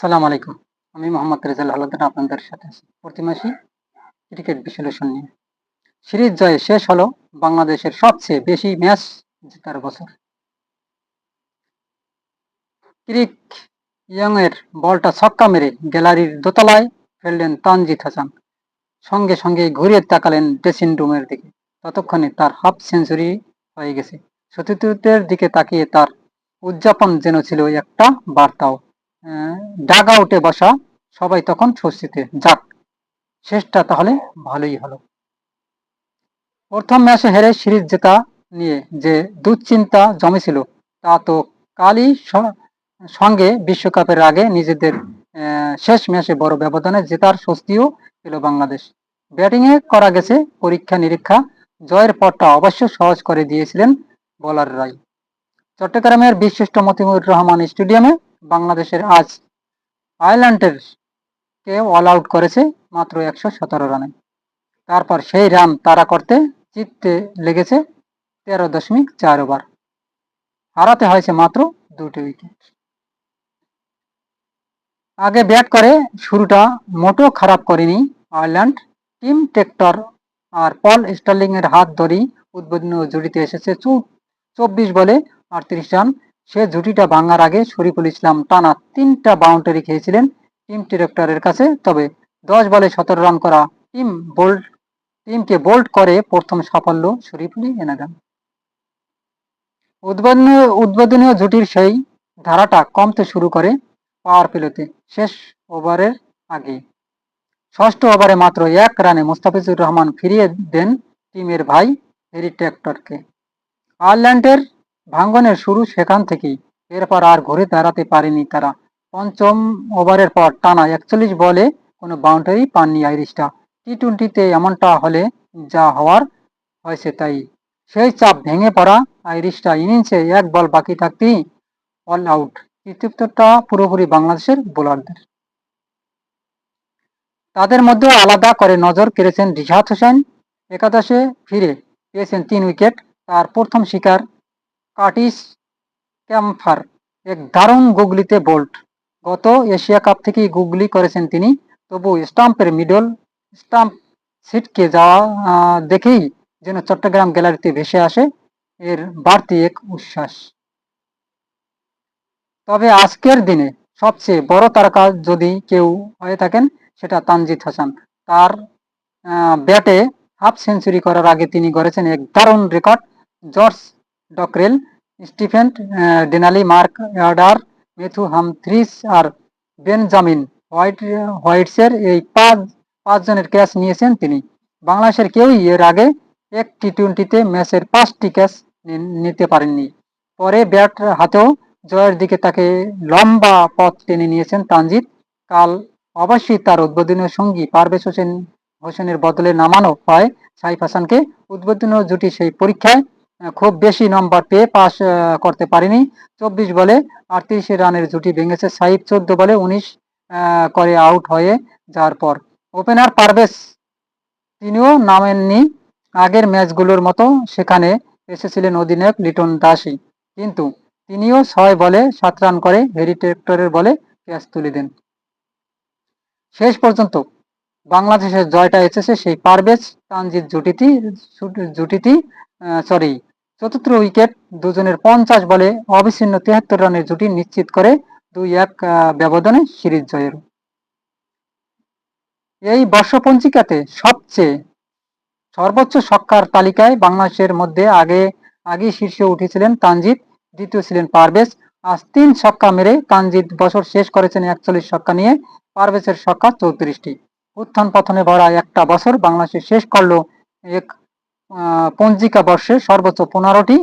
সালাম আলাইকুম। আমি মোহাম্মদ রেজাল আলাদিন আপনাদের সাথে আছি। প্রতি মাসে ক্রিকেট বিশ্লেষণ নিয়ে। সিরিজ জয়ে শেষ হলো বাংলাদেশের সবচেয়ে বেশি ম্যাচ জেতার বছর। ক্রিক ইয়ং এর বলটা ছক্কা মেরে গ্যালারির দোতলায় ফেললেন তানজিদ হাসান। সঙ্গে সঙ্গে ঘুরিয়ে তাকালেন ড্রেসিং রুমের দিকে। ততক্ষণে তার হাফ সেঞ্চুরি হয়ে গেছে। সতীর্থদের দিকে তাকিয়ে তার উদযাপন যেন ছিল একটা বার্তাও। ডাগ আউটে বসা, সবাই তখন স্বস্তিতে, যাক, শেষটা তাহলে ভালোই হলো। প্রথম ম্যাচে হেরে সিরিজ জেতা নিয়ে যে দুশ্চিন্তা জমেছিল, তা তো কালই সঙ্গে বিশ্বকাপের আগে নিজেদের শেষ ম্যাচে বড় ব্যবধানে জেতার স্বস্তিও পেল বাংলাদেশ। ব্যাটিংয়ে করা গেছে পরীক্ষা নিরীক্ষা, জয়ের পরটা অবশ্য সহজ করে দিয়েছিলেন বোলাররাই। চট্টগ্রামের বিশিষ্ট মতিমুর রহমান স্টেডিয়ামে বাংলাদেশের আজ আয়ারল্যান্ডের কে অল আউট করেছে মাত্র একশো সতেরো রানে। তারপর সেই রান তারা করতে জিততে লেগেছে তেরো দশমিক চার ওভার। হারাতে হয়েছে মাত্র দুটি উইকেট আগে ব্যাট করে, শুরুটা মোটো খারাপ করেনি আয়ারল্যান্ড। টিম টেক্টর আর পল স্টার্লিং এর হাত ধরেই উদ্বোধনী জুড়িতে এসেছে চব্বিশ বলে আটত্রিশ রান। সে জুটিটা ভাঙার আগে শরীফুল ইসলাম টানা তিনটা বাউন্ডারি খেয়েছিলেন টিম ডিরেক্টরের কাছে। তবে দশ বলে সতেরো রান করা টিম বোল্ড টিমকে বোল্ড করে প্রথম সাফল্য শরীফুলই এনে দেন। উদ্বোধনীয় উদ্বোধনীয় জুটির সেই ধারাটা কমতে শুরু করে পাওয়ার পেলোতে শেষ ওভারের আগে। ষষ্ঠ ওভারে মাত্র এক রানে মুস্তাফিজুর রহমান ফিরিয়ে দেন টিমের ভাই হেরি ট্র্যাক্টরকে। আয়ারল্যান্ডের ভাঙ্গনের শুরু সেখান থেকেই। এরপর আর ঘুরে দাঁড়াতে পারেনি তারা। পঞ্চম ওভারের পর টানা একচল্লিশ বলে কোনো বাউন্ডারি পাননি আইরিশটা। টি টোয়েন্টিতে এমনটা হলে যা হওয়ার হয়েছে তাই। সেই চাপ ভেঙে পড়া আইরিশটা ইনিংসে এক বল বাকি থাকতেই অল আউট কৃতিত্বটা পুরোপুরি বাংলাদেশের বোলারদের। তাদের মধ্যে আলাদা করে নজর কেড়েছেন রিশাদ হোসেন। একাদশে ফিরে পেয়েছেন তিন উইকেট। তার প্রথম শিকার কার্টিস ক্যাম্পার এক দারুণ গুগলিতে বোল্ট। গত এশিয়া কাপ থেকেই গুগলি করেছেন তিনি, তবু স্টাম্পের মিডল, স্টাম্প সিটকে যাওয়া দেখেই যেন চট্টগ্রাম গ্যালারিতে ভেসে আসে। এর বাড়তি এক উচ্ছ্বাস। তবে আজকের দিনে সবচেয়ে বড় তারকা যদি কেউ হয়ে থাকেন, সেটা তানজিদ হাসান। তার ব্যাটে হাফ সেঞ্চুরি করার আগে তিনি গড়েছেন এক দারুণ record. George Dockrell Stephen Doheny Mark Adair Matthew Humphreys আর বেনজামিন হোয়াইট হোয়াইটসের এই পাঁচ, পাঁচজনের ক্যাচ নিয়েছেন তিনি। বাংলাদেশের কেউই এর আগে এক টি টোয়েন্টিতে ম্যাচের পাঁচটি ক্যাচ নিতে পারেননি। পরে ব্যাট হাতেও জয়ের দিকে তাকে লম্বা পথ টেনে নিয়েছেন তানজিদ। কাল অবশ্যই তার উদ্বোধনীয় সঙ্গী পারভেজ হোসেন, হোসেনের বদলে নামানো হয় সাইফ হাসানকে। উদ্বোধনীয় জুটি সেই পরীক্ষায় খুব বেশি নম্বর পেয়ে পাস করতে পারেনি। চব্বিশ বলে আটত্রিশ রানের জুটি ভেঙেছে। সাইফ চোদ্দ বলে উনিশ করে আউট হয়ে যাওয়ার পর। ওপেনার পারভেজ তিনিও নামেননি। আগের ম্যাচগুলোর মতো সেখানে এসেছিলেন অধিনায়ক লিটন দাসী। কিন্তু তিনিও ছয় বলে সাত রান করে হেরিটেক্টরের বলে ক্যাচ তুলে দেন। শেষ পর্যন্ত বাংলাদেশের জয়টা এসেছে সেই পারভেজ তানজিদ জুটিটি জুটিটি সরি চতুর্থ উইকেট দুজনের পঞ্চাশ বলে অবিচ্ছিন্ন তিয়াত্তর রানের জুটি নিশ্চিত করে দুই এক ব্যবধানে সিরিজ জয়ের। এই বর্ষপঞ্জিকাতে সবচেয়ে সর্বোচ্চ ছক্কার তালিকায় বাংলাদেশের মধ্যে আগে আগে শীর্ষে উঠেছিলেন তানজিদ, দ্বিতীয় ছিলেন পারভেজ। আজ তিন ছক্কা মেরে তানজিদ বছর শেষ করেছেন একচল্লিশ ছক্কা নিয়ে, পারভেজের ছক্কা চৌত্রিশটি। উত্থান পথনে ভরা একটা বছর বাংলাদেশে শেষ করল এক পঞ্জিকা বর্ষে সর্বোচ্চ পনেরোটি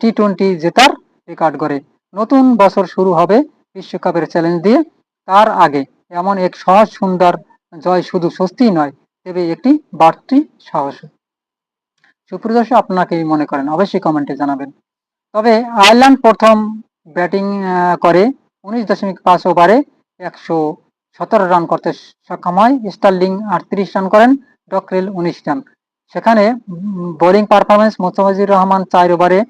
টি টোয়েন্টি জেতার রেকর্ড করে নতুন বছর শুরু হবে বিশ্বকাপের চ্যালেঞ্জ দিয়ে। তার আগে এমন এক সহজ সুন্দর জয় শুধু স্বস্তি নয়, তবে একটি বাড়তি সাহস। সুপ্রদর্শক আপনাকে মনে করেন, অবশ্যই কমেন্টে জানাবেন। তবে আয়ারল্যান্ড প্রথম ব্যাটিং করে উনিশ দশমিক পাঁচ ওভারে একশো সতেরো রান করতে সক্ষম হয়। স্টার্লিং আটত্রিশ রান করেন, ডকরেল উনিশ রান। সেখানে বোলিং পারফরমেন্স মোস্তাফিজুর রহমান চার ওভারে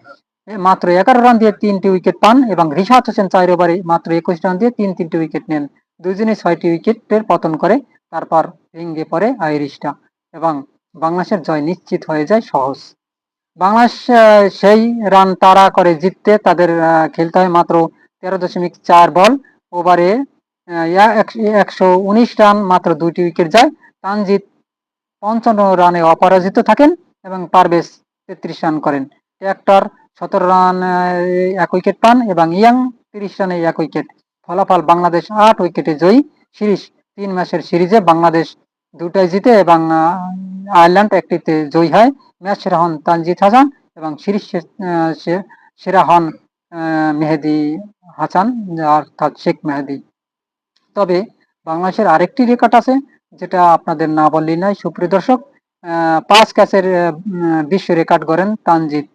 মাত্র এগারো রান দিয়ে তিনটি উইকেট পান এবং রিশাদ হোসেন চার ওভারে মাত্র একুশ রান দিয়ে তিন তিনটি উইকেট নেন। দুজনে ছয়টি উইকেটের পতন করে, তারপর ভেঙে পড়ে আইরিশটা এবং বাংলাদেশের জয় নিশ্চিত হয়ে যায় সহজ। বাংলাদেশ সেই রান তাড়া করে জিততে তাদের খেলতে হয় মাত্র তেরো দশমিক চার বল। ওভারে একশো উনিশ রান মাত্র দুইটি উইকেট যায়। তানজিৎ পঞ্চান্ন রানে অপরাজিত থাকেন এবং পারভেজ তেত্রিশ রান করেন। ট্র্যাক্টর সতেরো রান এক উইকেট পান এবং ইয়াং তিরিশ রানে এক উইকেট। ফলাফল বাংলাদেশ আট উইকেটে জয়ী। সিরিজ তিন ম্যাচের সিরিজে বাংলাদেশ দুটাই জিতে এবং আয়ারল্যান্ড একটিতে জয়ী হয়। ম্যাচ সেরা হন তানজিদ হাসান এবং সিরিজ সেরা হন মেহেদি হাসান, অর্থাৎ শেখ মেহেদি। তবে বাংলাদেশের আরেকটি রেকর্ড আছে। যেটা আপনাদের না বললেই নয়, সুপ্রিয় দর্শক পাঁচ ক্যাচের বিশ্ব রেকর্ড করেন তানজিদ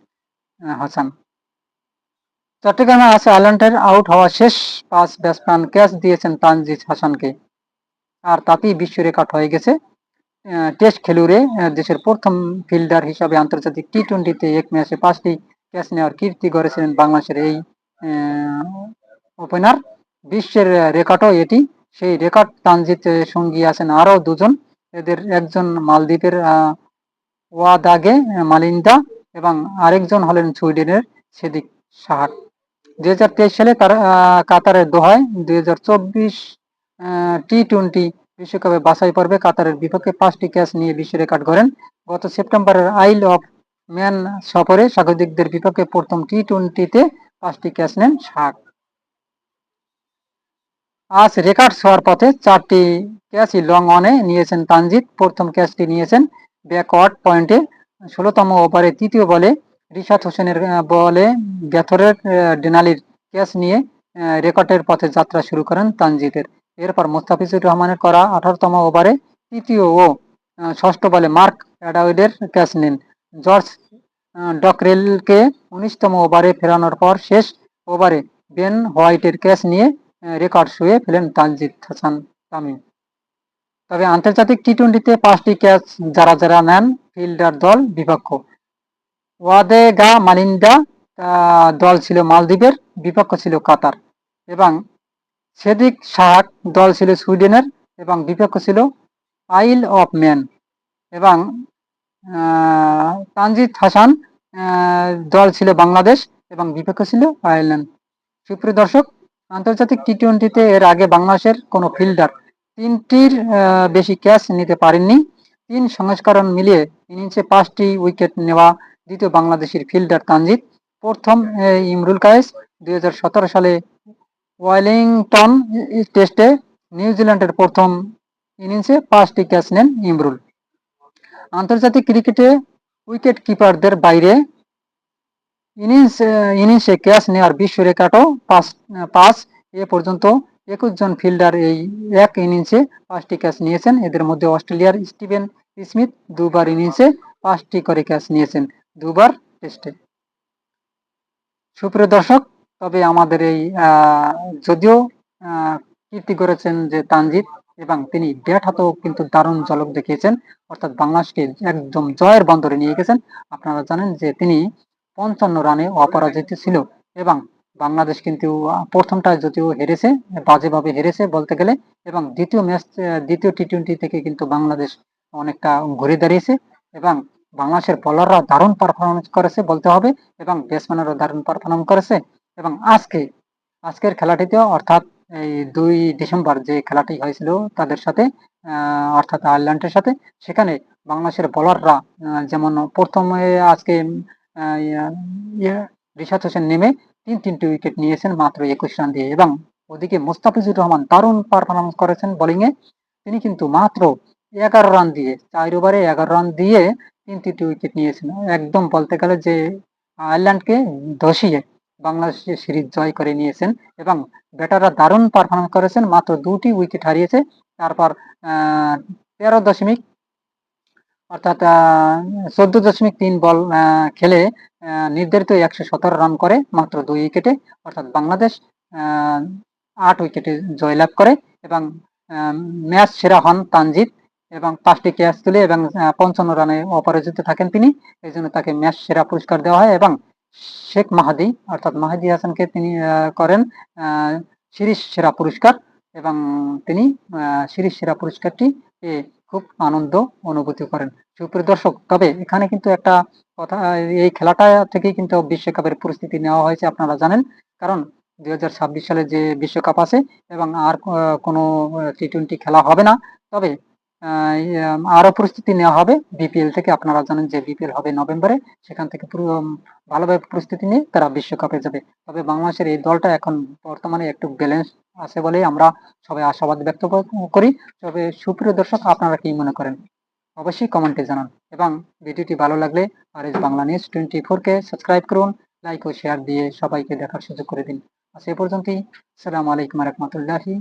হাসান। চট্টগ্রামে আছে আয়ারল্যান্ডের আউট হওয়া শেষ পাঁচ ব্যাটসম্যান ক্যাচ দিয়েছেন তানজিদ হাসানকে। আর তাতেই বিশ্ব রেকর্ড হয়ে গেছে। টেস্ট খেলুড়ে দেশের প্রথম ফিল্ডার হিসাবে আন্তর্জাতিক টি টোয়েন্টিতে এক ম্যাচে পাঁচটি ক্যাচ নেওয়ার কীর্তি গড়েছিলেন বাংলাদেশের এই ওপেনার। বিশ্বের রেকর্ডও এটি। সেই রেকর্ড তানজিৎ সঙ্গী আছেন আরও দুজন। এদের একজন মালদ্বীপের ওয়াদাগে, মালিন্দা এবং আরেকজন হলেন সুইডেনের সেদিক সাহার। দুই হাজার তেইশ সালে তার কাতারের দোহায়, দুই হাজার চব্বিশ টি টোয়েন্টি বিশ্বকাপে বাছাই পর্বে কাতারের বিপক্ষে পাঁচটি ক্যাচ নিয়ে বিশ্ব রেকর্ড করেন গত সেপ্টেম্বরের আইল অফ ম্যান সফরে স্বাগতিকদের বিপক্ষে প্রথম টি টোয়েন্টিতে পাঁচটি ক্যাচ নেন শাক আজ রেকর্ড হওয়ার পথে চারটি ক্যাচই লং অনে নিয়েছেন তানজিৎ। প্রথম ক্যাচটি নিয়েছেন ব্যাকওয়ার্ড পয়েন্টে ষোলোতম ওভারে তৃতীয় বলে রিশাদ হোসেনের বলে গ্যাথরের ডেনালির ক্যাচ নিয়ে রেকর্ডের পথে যাত্রা শুরু করেন তানজিতের। এরপর মোস্তাফিজুর রহমানের করা আঠারোতম ওভারে তৃতীয় ও ষষ্ঠ বলে মার্ক অ্যাডাউডের ক্যাচ নেন। জর্জ ডকরেলকে উনিশতম ওভারে ফেরানোর পর শেষ ওভারে বেন হোয়াইটের ক্যাচ নিয়ে রেকর্ড শুয়ে ফেলেন তানজিদ হাসান তামিম। তবে আন্তর্জাতিক টি টোয়েন্টিতে পাঁচটি ক্যাচ যারা যারা নেন ফিল্ডার দল বিপক্ষ। ওয়াদেগা মালিন্দা আহ, দল ছিল মালদ্বীপের বিপক্ষ ছিল কাতার। এবং সেদিক শাহাক দল ছিল সুইডেনের এবং বিপক্ষ ছিল আইল অফ ম্যান। এবং তানজিদ হাসান দল ছিল বাংলাদেশ এবং বিপক্ষ ছিল আয়ারল্যান্ড। সুপ্রিয় দর্শক আন্তর্জাতিক টি টোয়েন্টিতে এর আগে বাংলাদেশের কোনো ফিল্ডার তিনটির বেশি ক্যাচ নিতে পারেননি। তিন সংস্করণ মিলিয়ে ইনিংসে পাঁচটি উইকেট নেওয়া দ্বিতীয় বাংলাদেশের ফিল্ডার তানজিদ। প্রথম ইমরুল কায়েস দুই হাজার সতেরো সালে ওয়েলিংটন টেস্টে নিউজিল্যান্ডের প্রথম ইনিংসে পাঁচটি ক্যাচ নেন ইমরুল। আন্তর্জাতিক ক্রিকেটে উইকেট কিপারদের বাইরে ইনিংস, ইনিংসে ক্যাচ নেওয়ার বিশ্ব রেকর্ডও পাঁচ পাঁচ, এ পর্যন্ত একুশ জন ফিল্ডার এই এক ইনিংসে পাঁচটি ক্যাচ নিয়েছেন। এদের মধ্যে অস্ট্রেলিয়ার স্টিভেন স্মিথ দুবার ইনিংসে পাঁচটি করে ক্যাচ নিয়েছেন, দুবার টেস্টে। সুপ্রিয় দর্শক, তবে আমাদের এই যদিও কীর্তি করেছেন যে তানজিৎ এবং তিনি ব্যাট হাতেও কিন্তু দারুণ ঝলক দেখিয়েছেন, অর্থাৎ বাংলাদেশকে একদম জয়ের বন্দরে নিয়ে গেছেন। আপনারা জানেন যে তিনি পঞ্চান্ন রানে অপরাজিত ছিল এবং বাংলাদেশ কিন্তু আহ, প্রথমটায় যদিও হেরেছে বাজেভাবে হেরেছে বলতে গেলে এবং দ্বিতীয় ম্যাচ দ্বিতীয় টি টোয়েন্টি থেকে কিন্তু বাংলাদেশ অনেকটা ঘুরে দাঁড়িয়েছে এবং বাংলাদেশের বোলাররা দারুণ পারফরমেন্স করেছে বলতে হবে এবং ব্যাটসম্যানেরও দারুণ পারফরমেন্স করেছে এবং আজকে আজকের খেলাটিতেও অর্থাৎ এই দুই ডিসেম্বর যে খেলাটি হয়েছিল তাদের সাথে অর্থাৎ আয়ারল্যান্ডের সাথে সেখানে বাংলাদেশের বোলাররা যেমন প্রথমে আজকে রিশাদ হোসেন নেমে তিন তিনটি উইকেট নিয়েছেন মাত্র একুশ রান দিয়ে। এবং ওদিকে মুস্তাফিজুর রহমান দারুণ পারফরমেন্স করেছেন বোলিংয়ে তিনি কিন্তু মাত্র এগারো রান দিয়ে, চার ওভারে এগারো রান দিয়ে তিন তিনটি উইকেট নিয়েছেন। একদম বলতে গেলে যে আয়ারল্যান্ডকে ধসিয়ে বাংলাদেশ সিরিজ জয় করে নিয়েছেন। এবং ব্যাটাররা দারুণ পারফরমেন্স করেছেন, মাত্র দুটি উইকেট হারিয়েছে। তারপর তেরো দশমিক অর্থাৎ চোদ্দ দশমিক তিন বল খেলে নির্ধারিত একশো সতেরো রান করে মাত্র দুই উইকেটে। অর্থাৎ বাংলাদেশ আট উইকেটে জয়লাভ করে এবং ম্যাচ সেরা হন তানজিৎ এবং পাঁচটি ক্যাচ তুলে এবং পঞ্চান্ন রানে অপরাজিত থাকেন তিনি। এই জন্য তাকে ম্যাচ সেরা পুরস্কার দেওয়া হয় এবং শেখ মাহাদি, অর্থাৎ মাহাদি হাসানকে তিনি করেন সিরিজ সেরা পুরস্কার এবং তিনি সিরিজ সেরা পুরস্কারটি পেয়ে খুব আনন্দ অনুভূতি করেন। সুপ্রিয় দর্শক, তবে এখানে কিন্তু একটা কথা, এই খেলাটা থেকেই কিন্তু বিশ্বকাপের পরিস্থিতি নেওয়া হয়েছে আপনারা জানেন। কারণ দুই হাজার ছাব্বিশ সালে যে বিশ্বকাপ আছে এবং আর কোনো টি টোয়েন্টি খেলা হবে না, তবে আরও প্রস্তুতি নেওয়া হবে। বিপিএল থেকে আপনারা জানেন যে বিপিএল হবে নভেম্বরে, সেখান থেকে পুরো ভালোভাবে প্রস্তুতি নিয়ে তারা বিশ্বকাপে যাবে। তবে বাংলাদেশের এই দলটা এখন বর্তমানে একটু ব্যালেন্স আছে বলেই আমরা সবাই আশাবাদ ব্যক্ত করি। তবে সুপ্রিয় দর্শক, আপনারা কি মনে করেন? অবশ্যই কমেন্টে জানান। এবং ভিডিওটি ভালো লাগলে R S Bangla news twenty ফোরকে সাবস্ক্রাইব করুন, লাইক ও শেয়ার দিয়ে সবাইকে দেখার সুযোগ করে দিন। আর এ পর্যন্তই। সালাম আলাইকুম রহমতুল্লাহি